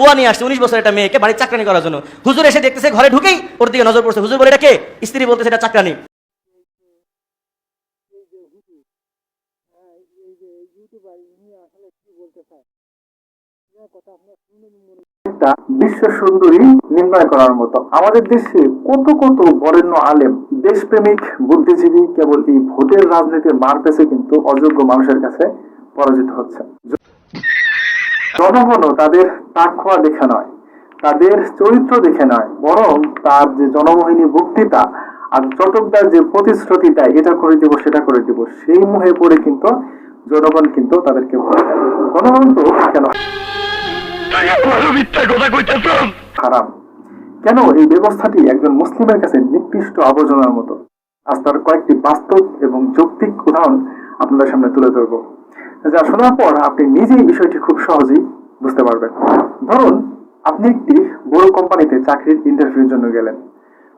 পোয়া নিয়ে আসছে, উনিশ বছর একটা মেয়েকে বাড়ির চাকরানি করার জন্য। হুজুর এসে দেখতেছে, ঘরে ঢুকেই ওর দিকে নজর পড়ছে। হুজুর বলে কে? স্ত্রী বলতেছে, এটা চাকরানি। বিশ্ব সুন্দরী নির্ণয় করার মতো। আমাদের দেশে কত কত বরেণ্য আলেম, দেশপ্রেমিক, বুদ্ধিজীবী, কেবল এই ভোটের রাজনীতির মার পেছে কিন্তু অযোগ্য মানুষের কাছে পরাজিত হচ্ছে। জনগণও তাদের তাকওয়া দেখে নয় তাদের চরিত্র দেখে নয় বরং তার যে জনমোহিনী বক্তৃতা আর চটকদার যে প্রতিশ্রুতি দেয় এটা করে দিব সেটা করে দিব সেই মুহে পড়ে কিন্তু জনগণ কিন্তু তাদেরকে ভোট দেয়। জনগণ তো কেন? হারাম। কেন এই ব্যবস্থাটি একজন মুসলিমের কাছে নিকৃষ্ট আবর্জনার মতো? আজ তার কয়েকটি বাস্তব এবং যৌক্তিক উদাহরণ আপনাদের সামনে তুলে ধরবো। যা শোনার পর আপনি নিজেই বিষয়টি খুব সহজেই বুঝতে পারবেন। ধরুন, আপনি একটি বড় কোম্পানিতে চাকরির ইন্টারভিউর জন্য গেলেন।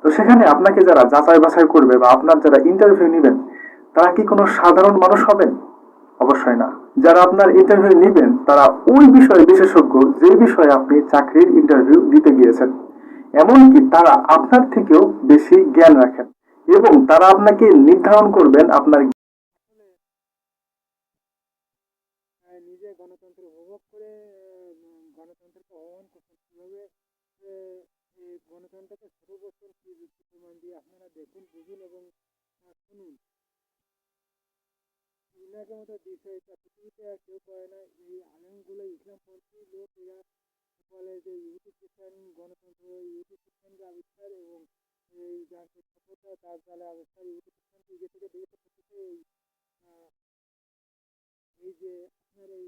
তো সেখানে আপনাকে যারা যাচাই বাছাই করবে বা আপনার যারা ইন্টারভিউ নেবেন, তারা কি কোনো সাধারণ মানুষ হবেন? অবশ্যই না। যারা আপনার ইন্টারভিউ নেবেন, তারা ওই বিষয়ে বিশেষজ্ঞ যে বিষয়ে আপনি চাকরির ইন্টারভিউ দিতে গিয়েছেন। এমনকি তারা আপনার থেকেও বেশি জ্ঞান রাখেন এবং তারা আপনাকে নির্ধারণ করবেন আপনার নিজে গণতন্ত্র উপভোগ করে উম, গণতন্ত্রকে আহ্বান করছেন কীভাবে আহ, গণতন্ত্রকে ছোট করছেন কি যুক্তি প্রমাণ দিয়ে আপনারা দেখুন, বুঝুন এবং শুনুন। ইনাকে মতো বিষয় এটা পৃথিবীতে আর কেউ করে না। এই আলেমগুলো ইসলামপন্থী লোক, এরা বলে যে ইউটিউব খ্রিস্টান গণতন্ত্র ইউটিউব খ্রিস্টানকে আবিষ্কার এবং এই যান্ত্রিক সভ্যতা, তার জালে আবিষ্কার ইউটিউব খ্রিস্টানকে ইয়ে থেকে বিগত করতেছে এই এই যে আপনার এই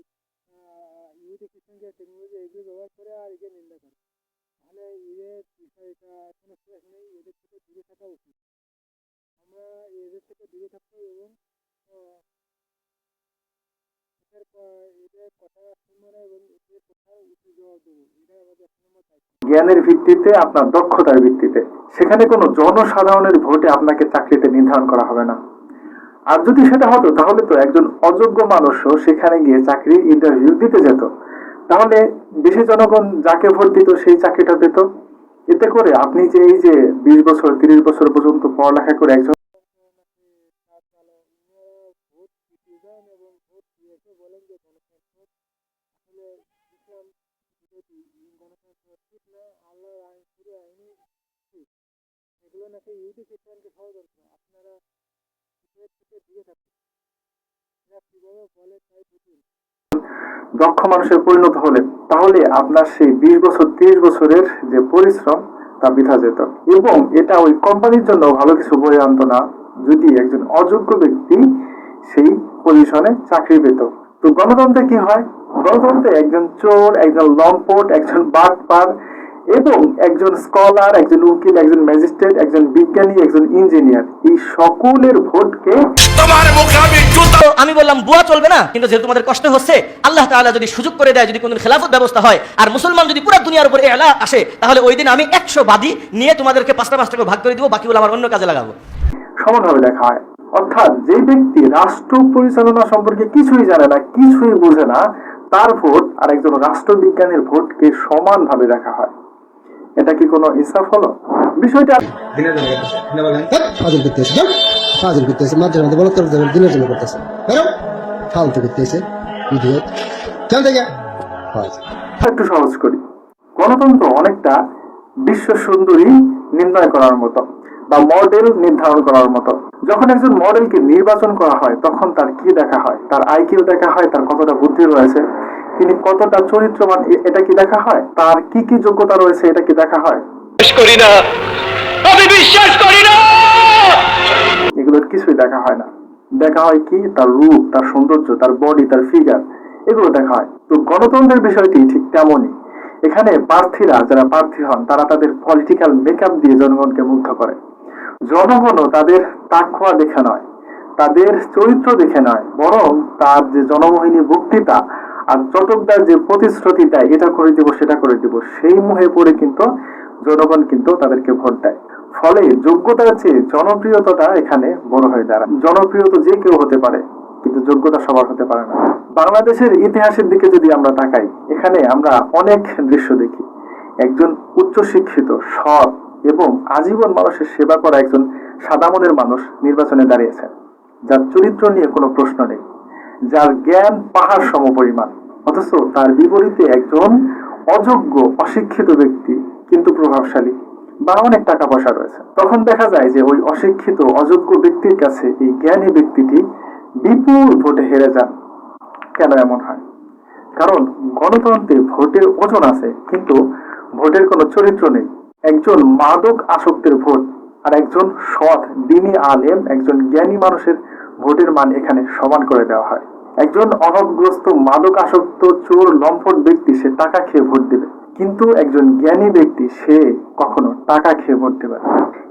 ইউটিউব খ্রিস্টানকে টেকনোলজি এগুলো ব্যবহার করে আর একে নিন্দা করে। তাহলে এদের বিষয়টা এদের থেকে দূরে থাকা উচিত। আমরা এদের থেকে দূরে এবং জ্ঞানের ভিত্তিতে, আপনার দক্ষতার ভিত্তিতে। সেখানে কোনো জনসাধারণের ভোটে আপনাকে চাকরিতে নির্ধারণ করা হবে না। আর যদি সেটা হতো, তাহলে তো একজন অযোগ্য মানুষও সেখানে গিয়ে চাকরির ইন্টারভিউ দিতে যেত। তাহলে দেশে জনগণ যাকে ভোট দিত সেই চাকরিটা পেত এতে করে আপনি যে এই যে বিশ বছর, তিরিশ বছর পর্যন্ত পড়ালেখা করে একজন আপনারা দূরে থাকুন বলে তাই বুঝুন দক্ষ মানুষের পরিণত হলেন তাহলে আপনার সেই বিশ বছর, তিরিশ বছরের যে পরিশ্রম, তা বৃথা যেত। এবং এটা ওই কোম্পানির জন্য ভালো কিছু বয়ে আনত না, যদি একজন অযোগ্য ব্যক্তি সেই পজিশনে চাকরি পেত। তো গণতন্ত্রে কি হয়? গণতন্ত্রে একজন চোর, একজন লম্পট, একজন বাটপার এবং একজন স্কলার একজন উকিল একজন ম্যাজিস্ট্রেট একজন বিজ্ঞানী একজন ইঞ্জিনিয়ার এই সকলের ভোটকে তো আমি বললাম বুয়া চলবে না? কিন্তু যেহেতু তোমাদের কষ্ট হচ্ছে আল্লাহ তাআলা যদি সুযোগ করে দেয় যদি কোনদিন খেলাফত ব্যবস্থা হয় আর মুসলমান যদি পুরো দুনিয়ার উপরে এলা আসে তাহলে ওই দিন আমি একশো বাদী নিয়ে তোমাদেরকে পাঁচটা পাঁচটা করে ভাগ করে দিব বাকিগুলো আমার অন্য কাজে লাগাবো। সমানভাবে দেখা হয়। অর্থাৎ যে ব্যক্তি রাষ্ট্র পরিচালনা সম্পর্কে কিছুই জানে না কিছুই বোঝে না তার ভোট আর একজন রাষ্ট্রবিজ্ঞানের ভোটকে সমানভাবে দেখা হয়। এটা কি কোনো ইনসাফ হলো? বিষয়টা ফাজিল করতেছে ফাজিল করতেছে মাঝে মাঝে বলো তোর দিনের জন্য করতেছে। বেরো ফালতু করতেছে ইডিয়ট চল থেকে একটু সহজ করি। গণতন্ত্র অনেকটা বিশ্ব সুন্দরী নির্ণয় করার মতো বা মডেল নির্ধারণ করার মতো। যখন একজন মডেলকে নির্বাচন করা হয় তখন তার কি দেখা হয়? তার আইকিউ দেখা হয়? তার কতটা বুদ্ধি রয়েছে? তিনি কতটা চরিত্রবান এটা কি দেখা হয়? তার কি কি যোগ্যতা রয়েছে এটা কি দেখা হয়? এগুলোর কিছুই দেখা হয় না। দেখা হয় কি? তার রূপ তার সৌন্দর্য তার বডি তার ফিগার এগুলো দেখা হয়। তো গণতন্ত্রের বিষয়টি ঠিক তেমনই। এখানে প্রার্থীরা যারা প্রার্থী হন তারা তাদের পলিটিক্যাল মেকআপ দিয়ে জনগণকে মুগ্ধ করে। জনগণও তাদের তাকওয়া দেখে নয় তাদের চরিত্র দেখে নয় বরং তার যে জনমোহিনী বক্তৃতা আর চটকদার যে প্রতিশ্রুতি দেয় এটা করে দিব, সেটা করে দিব, সেই মুহে পড়ে কিন্তু জনগণ কিন্তু তাদেরকে ভোট দেয়। ফলে যোগ্যতার চেয়ে জনপ্রিয়তাটা এখানে বড় হয়ে দাঁড়ায়। জনপ্রিয় তো যে কেউ হতে পারে, কিন্তু যোগ্যতা সবার হতে পারে না। বাংলাদেশের ইতিহাসের দিকে যদি আমরা তাকাই, এখানে আমরা অনেক দৃশ্য দেখি। একজন উচ্চশিক্ষিত, সৎ এবং আজীবন মানুষের সেবা করা একজন সাদা মনের মানুষ নির্বাচনে দাঁড়িয়েছেন। যার চরিত্র নিয়ে কোনো প্রশ্ন নেই। যার জ্ঞান পাহাড় সমপরিমাণ। অথচ তার বিপরীতে একজন অযোগ্য, অশিক্ষিত ব্যক্তি, কিন্তু প্রভাবশালী বা অনেক টাকা পয়সা রয়েছে। তখন দেখা যায় যে ওই অশিক্ষিত, অযোগ্য ব্যক্তির কাছে এই জ্ঞানী ব্যক্তিটি বিপুল ভোটে হেরে যান। কেন এমন হয়? কারণ গণতন্ত্রে ভোটের ওজন আছে, কিন্তু ভোটের কোনো চরিত্র নেই। একজন মাদক আসক্তের ভোট আর একজন সৎ, দিনী আলেম, একজন জ্ঞানী মানুষের ভোটের মান এখানে সমান করে দেওয়া হয়। একজন অভাবগ্রস্ত মাদক আসক্ত চোর লম্পট ব্যক্তি সে টাকা খেয়ে ভোট দেবে। কিন্তু একজন জ্ঞানী ব্যক্তি সে কখনো টাকা খেয়ে ভোট দেবে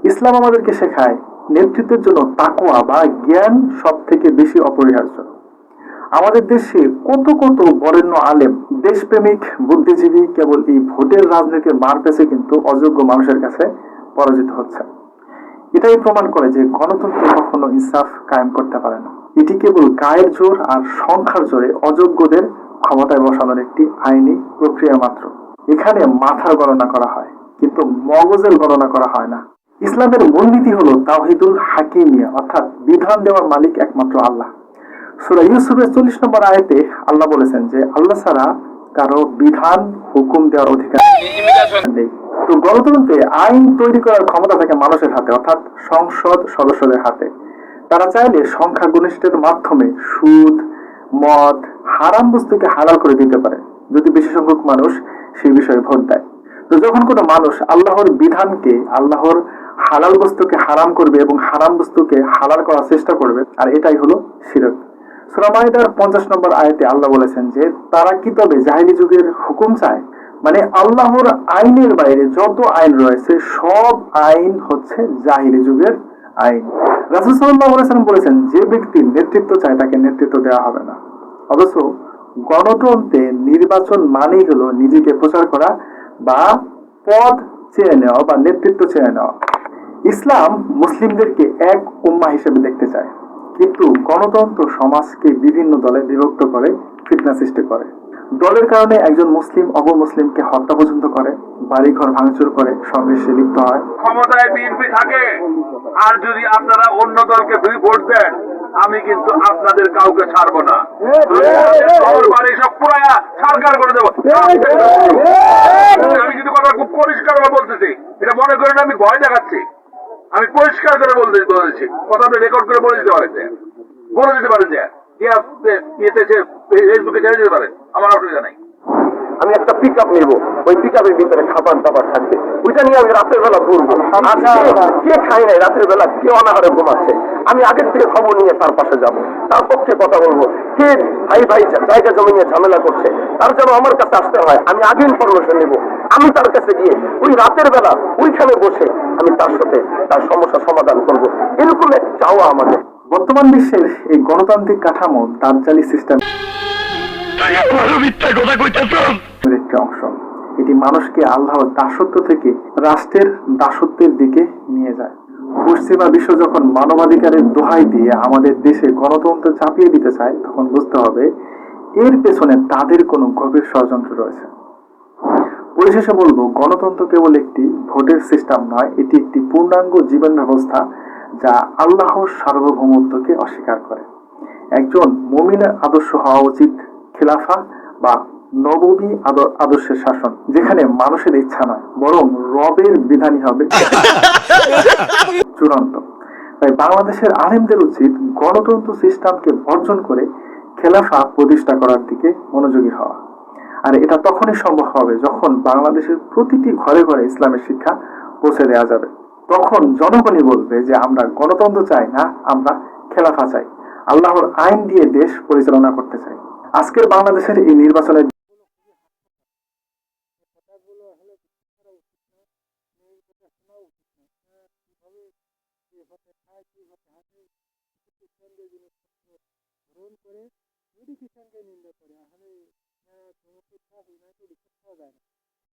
ইসলাম আমাদেরকে শেখায়, নেতৃত্বের জন্য তাকোয়া বা জ্ঞান সব থেকে বেশি অপরিহার্য। আমাদের দেশে কত কত বরেণ্য আলেম, দেশপ্রেমিক, বুদ্ধিজীবী কেবল এই ভোটের রাজনীতির মার পেছে কিন্তু অযোগ্য মানুষের কাছে পরাজিত হচ্ছে। এটাই প্রমাণ করে যে গণতন্ত্র কখনো ইনসাফ কায়েম করতে পারে না। এটি কেবল গায়ের জোর আর সংখ্যার জোরে অযোগ্যদের ক্ষমতায় বসানোর একটি আইনি প্রক্রিয়া মাত্র। এখানে মাথার গণনা করা হয়, কিন্তু মগজের গণনা করা হয় না। ইসলামের মূলনীতি হলো তাওহিদুল হাকিমিয়া, অর্থাৎ বিধান দেওয়ার মালিক একমাত্র আল্লাহ। সুরা ইউসুফের চল্লিশ নম্বর আয়তে আল্লাহ বলেছেন যে, আল্লাহ ছাড়া কারও বিধান, হুকুম দেওয়ার অধিকার নেই। তো গণতন্ত্রে আইন তৈরি করার ক্ষমতা থাকে মানুষের হাতে, অর্থাৎ সংসদ সদস্যদের হাতে। তারা চাইলে সংখ্যাগরিষ্ঠের মাধ্যমে সুদ, মদ, হারাম বস্তুকে হালাল করে দিতে পারে, যদি বেশি সংখ্যক মানুষ সেই বিষয়ে ভোট দেয়। তো যখন কোনো মানুষ আল্লাহর বিধানকে, আল্লাহর হালাল বস্তুকে হারাম করবে এবং হারাম বস্তুকে হালাল করার চেষ্টা করবে, আর এটাই হলো শিরক। সুরামাইদার পঞ্চাশ নম্বর আয়াতে আল্লাহ বলেছেন যে, তারা কি তবে জাহিলি যুগের হুকুম চায়? মানে আল্লাহর আইনের বাইরে যত আইন রয়েছে, সব আইন হচ্ছে জাহিলি যুগের আইন। রাসুল সাল্লাহ বলেছেন, যে ব্যক্তি নেতৃত্ব চায়, তাকে নেতৃত্ব দেওয়া হবে না। অথচ গণতন্ত্রে নির্বাচন মানেই হলো নিজেকে প্রচার করা বা পদ চেয়ে নেওয়া বা নেতৃত্ব চেয়ে নেওয়া। ইসলাম মুসলিমদেরকে এক উম্মা হিসেবে দেখতে চায়। কিন্তু গণতন্ত্র সমাজকে বিভিন্ন দলে বিভক্ত করে, ফিতনা সৃষ্টি করে। দলের কারণে একজন মুসলিম অপর মুসলিমকে হত্যা পর্যন্ত করে, বাড়িঘর ভাঙচুর করে সংঘর্ষে লিপ্ত হয়। ক্ষমতায় বিএনপি থাকে। আর যদি আপনারা অন্য দলকে ভোট দেন, আমি কিন্তু আপনাদের কাউকে ছাড়বো না। বাড়ি সব পুরায়া সরকার করে দেবো। আমি কিন্তু কথা খুব পরিষ্কার করে বলতেছি। এটা মনে করেন আমি ভয় দেখাচ্ছি। আমি পরিষ্কার করে বলতে বলেছি। কথা আপনি রেকর্ড করে বলে দিতে পারেন বলে দিতে পারেন যে। ইয়েতে ফেসবুকে ছেড়ে দিতে পারেন। আমার অসুবিধা নাই। আমি একটা পিক আপ নিবো। ওই পিক আপের ভিতরে খাবার দাবার থাকবে। ওইটা নিয়ে আমি রাতের বেলা ঘুরবো। কে- কে খায় নাই রাতের বেলা? কে অনাহারে ঘুমাচ্ছে? আমি আগের থেকে খবর নিয়ে তার পাশে যাব। তার পক্ষে কথা বলব। কে ভাই ভাই জায়গা জমি নিয়ে ঝামেলা করছে? তার যেন আমার কাছে আসতে হয় আমি আগে ইনফরমেশন নেব। আমি তার কাছে গিয়ে ওই রাতের বেলা ওইখানে বসে আমি তার সাথে তার সমস্যা সমাধান করব। এরকম এক চাওয়া আমাদের বর্তমান বিশ্বের এই গণতান্ত্রিক কাঠামো দাজ্জালি সিস্টেম একটি অংশ। এটি মানুষকে আল্লাহর দাসত্ব থেকে রাষ্ট্রের দাসত্বের দিকে নিয়ে যায়। পশ্চিমা বিশ্ব যখন মানবাধিকারের দোহাই দিয়ে আমাদের দেশে গণতন্ত্র চাপিয়ে দিতে চায় তখন বুঝতে হবে এর পেছনে তাদের কোনো গভীর ষড়যন্ত্র রয়েছে। পরিশেষে বলব গণতন্ত্র কেবল একটি ভোটের সিস্টেম নয় এটি একটি পূর্ণাঙ্গ জীবন ব্যবস্থা। যা আল্লাহর সার্বভৌমত্বকে অস্বীকার করে। একজন মমিনের আদর্শ হওয়া উচিত খেলাফা বা নবমী আদর্শের শাসন, যেখানে মানুষের ইচ্ছা নয়, বরং রবের বিধানই হবে। চূড়ান্ত। তাই বাংলাদেশের আলেমদের উচিত গণতন্ত্র সিস্টেমকে বর্জন করে খেলাফা প্রতিষ্ঠা করার দিকে মনোযোগী হওয়া। আর এটা তখনই সম্ভব হবে যখন বাংলাদেশের প্রতিটি ঘরে ঘরে ইসলামের শিক্ষা পৌঁছে দেওয়া যাবে। তখন জনগণই বলবে যে আমরা গণতন্ত্র চাই না, আমরা খেলাফা চাই। আল্লাহর আইন দিয়ে দেশ পরিচালনা করতে চাই। আজকের বাংলাদেশের এই নির্বাচনের নিন্দা করে আসলে যায় না।